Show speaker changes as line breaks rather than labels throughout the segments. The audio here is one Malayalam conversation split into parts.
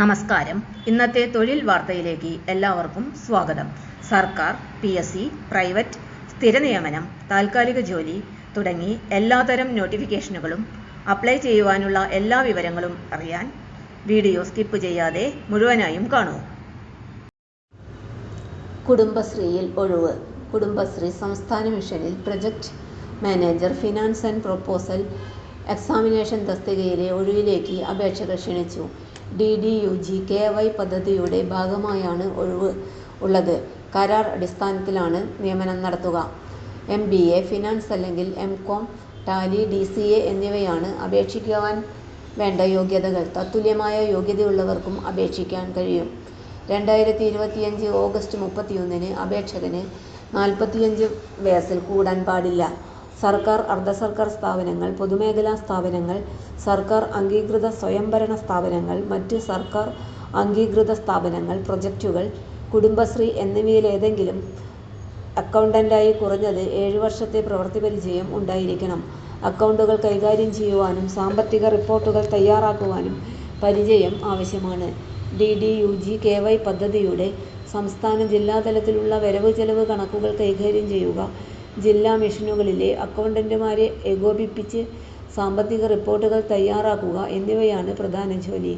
നമസ്കാരം. ഇന്നത്തെ തൊഴിൽ വാർത്തയിലേക്ക് എല്ലാവർക്കും സ്വാഗതം. സർക്കാർ പി എസ് സി പ്രൈവറ്റ് സ്ഥിരനിയമനം താൽക്കാലിക ജോലി തുടങ്ങി എല്ലാതരം നോട്ടിഫിക്കേഷനുകളും അപ്ലൈ ചെയ്യുവാനുള്ള എല്ലാ വിവരങ്ങളും അറിയാൻ വീഡിയോ സ്കിപ്പ് ചെയ്യാതെ മുഴുവനായും കാണൂ.
കുടുംബശ്രീയിൽ ഒഴിവ്. കുടുംബശ്രീ സംസ്ഥാന മിഷനിൽ project manager finance and proposal examination തസ്തികയിലെ ഒഴിവിലേക്ക് അപേക്ഷകൾ ക്ഷണിച്ചു. D D U G K Y പദ്ധതിയുടെ ഭാഗമായാണ് ഒഴിവ് ഉള്ളത്. കരാർ അടിസ്ഥാനത്തിലാണ് നിയമനം നടത്തുക. എം ബി എ ഫിനാൻസ് അല്ലെങ്കിൽ M Com Tally D C A എന്നിവയാണ് അപേക്ഷിക്കുവാൻ വേണ്ട യോഗ്യതകൾ. തത്തുല്യമായ യോഗ്യതയുള്ളവർക്കും അപേക്ഷിക്കാൻ കഴിയും. രണ്ടായിരത്തി ഇരുപത്തിയഞ്ച് ഓഗസ്റ്റ് മുപ്പത്തിയൊന്നിന് അപേക്ഷകന് നാൽപ്പത്തിയഞ്ച് വയസ്സിൽ കൂടാൻ പാടില്ല. സർക്കാർ അർദ്ധ സർക്കാർ സ്ഥാപനങ്ങൾ പൊതുമേഖലാ സ്ഥാപനങ്ങൾ സർക്കാർ അംഗീകൃത സ്വയംഭരണ സ്ഥാപനങ്ങൾ മറ്റ് സർക്കാർ അംഗീകൃത സ്ഥാപനങ്ങൾ പ്രൊജക്റ്റുകൾ കുടുംബശ്രീ എന്നിവയിലേതെങ്കിലും അക്കൗണ്ടന്റായി കുറഞ്ഞത് ഏഴ് വർഷത്തെ പ്രവൃത്തി പരിചയം ഉണ്ടായിരിക്കണം. അക്കൗണ്ടുകൾ കൈകാര്യം ചെയ്യുവാനും സാമ്പത്തിക റിപ്പോർട്ടുകൾ തയ്യാറാക്കുവാനും പരിചയം ആവശ്യമാണ്. D D U G K Y പദ്ധതിയുടെ സംസ്ഥാന ജില്ലാ തലത്തിലുള്ള വരവ് ചെലവ് കണക്കുകൾ കൈകാര്യം ചെയ്യുക ജില്ലാ മിഷനുകളിലെ അക്കൗണ്ടന്റുമാരെ ഏകോപിപ്പിച്ച് സാമ്പത്തിക റിപ്പോർട്ടുകൾ തയ്യാറാക്കുക എന്നിവയാണ് പ്രധാന ജോലി.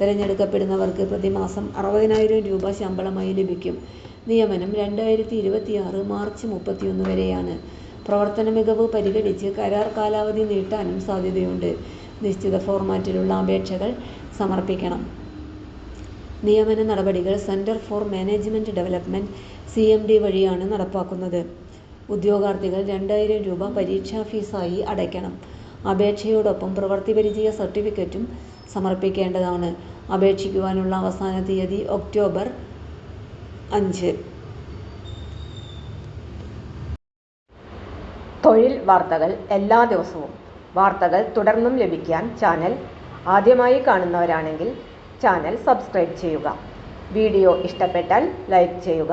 തിരഞ്ഞെടുക്കപ്പെടുന്നവർക്ക് പ്രതിമാസം അറുപതിനായിരം രൂപ ശമ്പളമായി ലഭിക്കും. നിയമനം രണ്ടായിരത്തി ഇരുപത്തിയാറ് മാർച്ച് മുപ്പത്തിയൊന്ന് വരെയാണ്. പ്രവർത്തന മികവ് പരിഗണിച്ച് കരാർ കാലാവധി നീട്ടാനും സാധ്യതയുണ്ട്. നിശ്ചിത ഫോർമാറ്റിലുള്ള അപേക്ഷകൾ സമർപ്പിക്കണം. നിയമന നടപടികൾ centre for management development C M D വഴിയാണ് നടപ്പാക്കുന്നത്. ഉദ്യോഗാർത്ഥികൾ രണ്ടായിരം രൂപ പരീക്ഷാ ഫീസായി അടയ്ക്കണം. അപേക്ഷയോടൊപ്പം പ്രവൃത്തി പരിചയ സർട്ടിഫിക്കറ്റും സമർപ്പിക്കേണ്ടതാണ്. അപേക്ഷിക്കുവാനുള്ള അവസാന തീയതി ഒക്ടോബർ അഞ്ച്.
തൊഴിൽ വാർത്തകൾ എല്ലാ ദിവസവും. വാർത്തകൾ തുടർന്നും ലഭിക്കാൻ ചാനൽ ആദ്യമായി കാണുന്നവരാണെങ്കിൽ ചാനൽ സബ്സ്ക്രൈബ് ചെയ്യുക. വീഡിയോ ഇഷ്ടപ്പെട്ടാൽ ലൈക്ക് ചെയ്യുക.